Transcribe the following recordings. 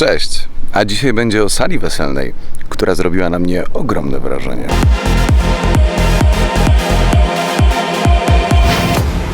Cześć! A dzisiaj będzie o sali weselnej, która zrobiła na mnie ogromne wrażenie.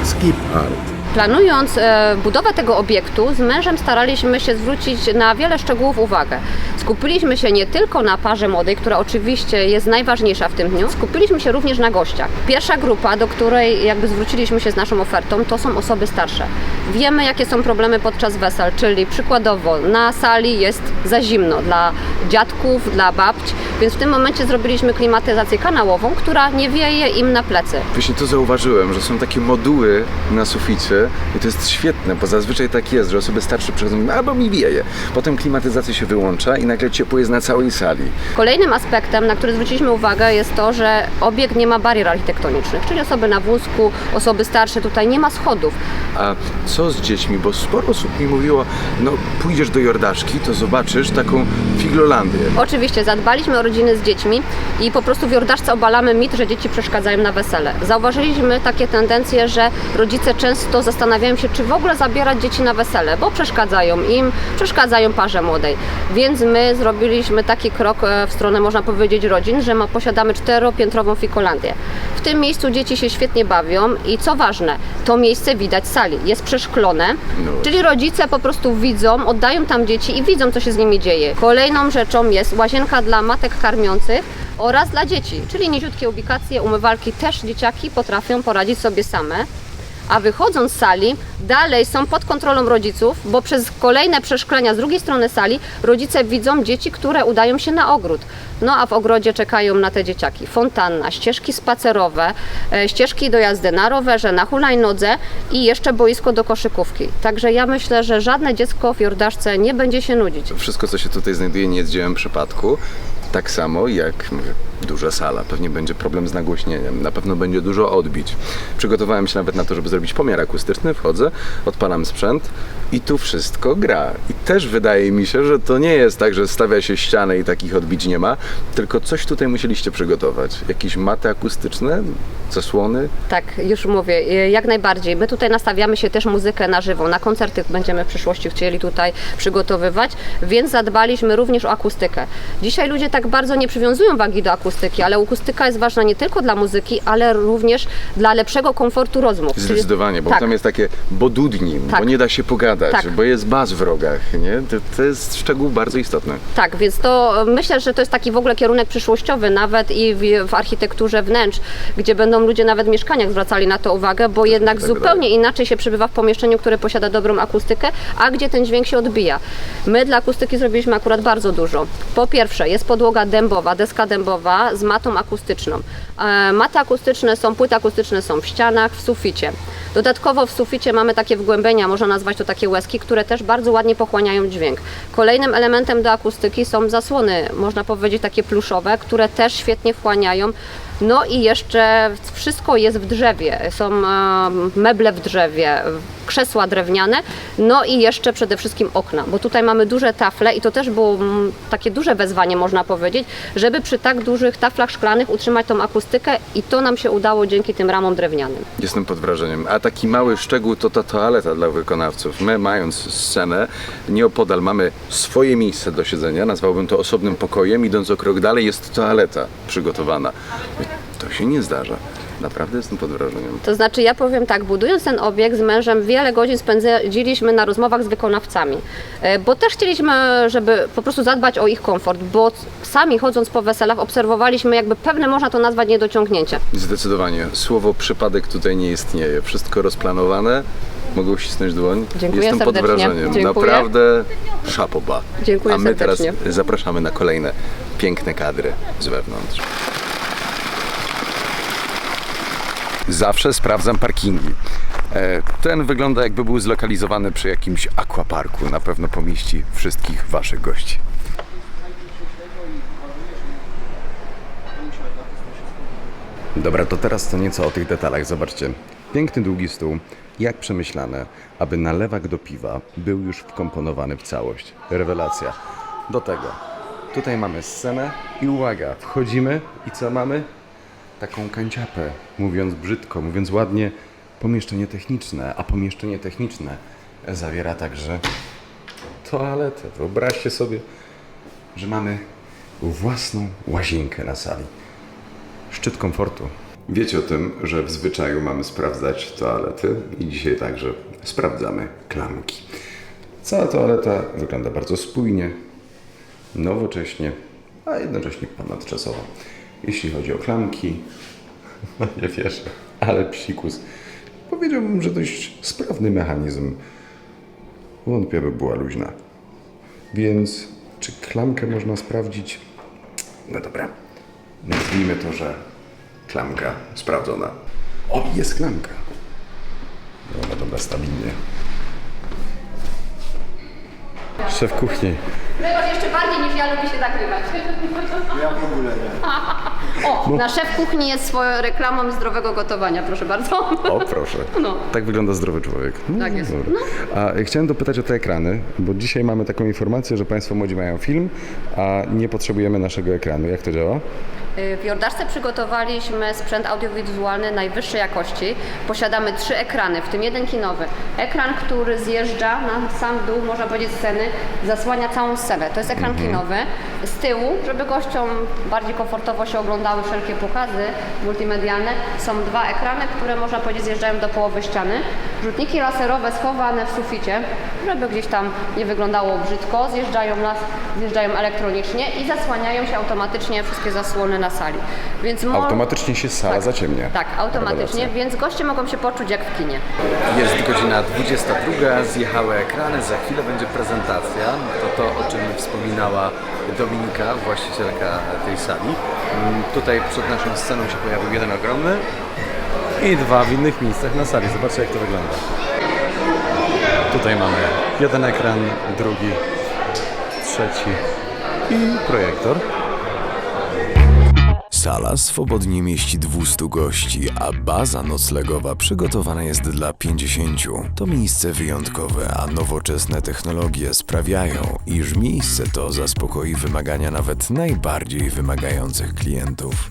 Skip Art. Planując e, budowę tego obiektu, z mężem staraliśmy się zwrócić na wiele szczegółów uwagę. Skupiliśmy się nie tylko na parze młodej, która oczywiście jest najważniejsza w tym dniu, skupiliśmy się również na gościach. Pierwsza grupa, do której jakby zwróciliśmy się z naszą ofertą, to są osoby starsze. Wiemy, jakie są problemy podczas wesel, czyli przykładowo na sali jest za zimno dla dziadków, dla babć, więc w tym momencie zrobiliśmy klimatyzację kanałową, która nie wieje im na plecy. Właśnie to zauważyłem, że są takie moduły na suficie i to jest świetne, bo zazwyczaj tak jest, że osoby starsze przychodzą albo mi wieje. Potem klimatyzacja się wyłącza i nagle ciepło jest na całej sali. Kolejnym aspektem, na który zwróciliśmy uwagę, jest to, że obiekt nie ma barier architektonicznych, czyli osoby na wózku, osoby starsze, tutaj nie ma schodów. A co z dziećmi? Bo sporo osób mi mówiło, no pójdziesz do Jordaszki, to zobaczysz taką figlolandię. Oczywiście zadbaliśmy o rodziny z dziećmi i po prostu w Jordaszce obalamy mit, że dzieci przeszkadzają na wesele. Zauważyliśmy takie tendencje, że rodzice często zastanawiają się, czy w ogóle zabierać dzieci na wesele, bo przeszkadzają im, przeszkadzają parze młodej. Więc my zrobiliśmy taki krok e, w stronę, można powiedzieć, rodzin, że ma, posiadamy czteropiętrową fikolandię. W tym miejscu dzieci się świetnie bawią i co ważne, to miejsce widać sali, jest przeszklone, No. czyli rodzice po prostu widzą, oddają tam dzieci i widzą, co się z nimi dzieje. Kolejną rzeczą jest łazienka dla matek karmiących oraz dla dzieci, czyli niziutkie ubikacje, umywalki też dzieciaki potrafią poradzić sobie same. A wychodząc z sali, dalej są pod kontrolą rodziców, bo przez kolejne przeszklenia z drugiej strony sali rodzice widzą dzieci, które udają się na ogród. No a w ogrodzie czekają na te dzieciaki fontanna, ścieżki spacerowe, e, ścieżki do jazdy na rowerze, na hulajnodze i jeszcze boisko do koszykówki. Także ja myślę, że żadne dziecko w Jordaszce nie będzie się nudzić. Wszystko, co się tutaj znajduje, nie jest dziełem przypadku. Tak samo jak duża sala. Pewnie będzie problem z nagłośnieniem. Na pewno będzie dużo odbić. Przygotowałem się nawet na to, żeby zrobić pomiar akustyczny. Wchodzę, odpalam sprzęt i tu wszystko gra. I też wydaje mi się, że to nie jest tak, że stawia się ścianę i takich odbić nie ma, tylko coś tutaj musieliście przygotować. Jakieś maty akustyczne, zasłony. Tak, już mówię, e, jak najbardziej. My tutaj nastawiamy się też muzykę na żywo. Na koncerty będziemy w przyszłości chcieli tutaj przygotowywać, więc zadbaliśmy również o akustykę. Dzisiaj ludzie tak bardzo nie przywiązują wagi do akustyki, ale akustyka jest ważna nie tylko dla muzyki, ale również dla lepszego komfortu rozmów. Zdecydowanie, bo tak. tam jest takie bodudni, Tak. bo nie da się pogadać, Tak. bo jest baz w rogach, nie? To, to jest szczegół bardzo istotny. Tak, więc to e, myślę, że to jest taki w ogóle kierunek przyszłościowy, nawet i w, w architekturze wnętrz, gdzie będą ludzie nawet w mieszkaniach zwracali na to uwagę, bo jednak tak zupełnie inaczej się przebywa w pomieszczeniu, które posiada dobrą akustykę, a gdzie ten dźwięk się odbija. My dla akustyki zrobiliśmy akurat bardzo dużo. Po pierwsze, jest podłoga dębowa, deska dębowa z matą akustyczną. E, maty akustyczne są, płyty akustyczne są w ścianach, w suficie. Dodatkowo w suficie mamy takie wgłębienia, można nazwać to takie łezki, które też bardzo ładnie pochłaniają dźwięk. Kolejnym elementem do akustyki są zasłony, można powiedzieć takie pluszowe, które też świetnie wchłaniają. No i jeszcze wszystko jest w drzewie. Są e, meble w drzewie, krzesła drewniane, no i jeszcze przede wszystkim okna, bo tutaj mamy duże tafle i to też było mm, takie duże wezwanie, można powiedzieć, żeby przy tak dużych taflach szklanych utrzymać tą akustykę i to nam się udało dzięki tym ramom drewnianym. Jestem pod wrażeniem. A taki mały szczegół to ta toaleta dla wykonawców. My, mając scenę, nieopodal mamy swoje miejsce do siedzenia, nazwałbym to osobnym pokojem. Idąc o krok dalej, jest toaleta przygotowana. To się nie zdarza. Naprawdę jestem pod wrażeniem. To znaczy, ja powiem tak, budując ten obiekt z mężem, wiele godzin spędziliśmy na rozmowach z wykonawcami, E, bo też chcieliśmy, żeby po prostu zadbać o ich komfort, bo sami chodząc po weselach obserwowaliśmy jakby pewne, można to nazwać, niedociągnięcia. Zdecydowanie. Słowo przypadek tutaj nie istnieje. Wszystko rozplanowane. Mogę uścisnąć dłoń? Dziękuję Jestem pod serdecznie. wrażeniem. Dziękuję. Naprawdę szapoba. Dziękuję A my serdecznie. teraz zapraszamy na kolejne piękne kadry z wewnątrz. Zawsze sprawdzam parkingi. E, Ten wygląda jakby był zlokalizowany przy jakimś aquaparku. Na pewno pomieści wszystkich waszych gości. Dobra, to teraz co nieco o tych detalach. Zobaczcie. Piękny, długi stół. Jak przemyślane, aby nalewak do piwa był już wkomponowany w całość. Rewelacja. Do tego. Tutaj mamy scenę i uwaga, wchodzimy i co mamy? Taką kanciapę. Mówiąc brzydko, mówiąc ładnie, pomieszczenie techniczne. A pomieszczenie techniczne zawiera także toaletę. Wyobraźcie sobie, że mamy własną łazienkę na sali. Szczyt komfortu. Wiecie o tym, że w zwyczaju mamy sprawdzać toalety i dzisiaj także sprawdzamy klamki. Cała toaleta wygląda bardzo spójnie, nowocześnie, a jednocześnie ponadczasowo. Jeśli chodzi o klamki, no nie wierzę, ale psikus. Powiedziałbym, że dość sprawny mechanizm. Wątpię, by była luźna. Więc czy klamkę można sprawdzić? No dobra, nazwijmy to, że klamka sprawdzona. O, jest klamka. Dobra, dobra, stabilnie. Szef kuchni. Grzegorz jeszcze bardziej niż ja lubi się nagrywać. Ja w ogóle nie. O, na szef kuchni jest swoją reklamą zdrowego gotowania, proszę bardzo. O, proszę. No. Tak wygląda zdrowy człowiek. No, Tak jest. dobra. A y, chciałem dopytać o te ekrany, bo dzisiaj mamy taką informację, że Państwo młodzi mają film, a nie potrzebujemy naszego ekranu. Jak to działa? W Jordarce przygotowaliśmy sprzęt audiowizualny najwyższej jakości. Posiadamy trzy ekrany, w tym jeden kinowy. Ekran, który zjeżdża na sam dół, można powiedzieć, sceny, zasłania całą scenę. To jest ekran kinowy. Z tyłu, żeby gościom bardziej komfortowo się oglądały wszelkie pokazy multimedialne, są dwa ekrany, które można powiedzieć zjeżdżają do połowy ściany. Rzutniki laserowe schowane w suficie, żeby gdzieś tam nie wyglądało brzydko, zjeżdżają, nas, zjeżdżają elektronicznie i zasłaniają się automatycznie wszystkie zasłony na sali. Więc mo- Automatycznie się sala tak, zaciemnia. Tak, automatycznie, Rewelacja. więc goście mogą się poczuć jak w kinie. Jest godzina 22, zjechały ekrany, za chwilę będzie prezentacja. To to, o czym wspominała Dominika, właścicielka tej sali. Mm, Tutaj przed naszą sceną się pojawił jeden ogromny i dwa w innych miejscach na sali. Zobaczcie jak to wygląda. Tutaj mamy jeden ekran, drugi, trzeci i projektor. Sala swobodnie mieści 200 gości, a baza noclegowa przygotowana jest dla 50. To miejsce wyjątkowe, a nowoczesne technologie sprawiają, iż miejsce to zaspokoi wymagania nawet najbardziej wymagających klientów.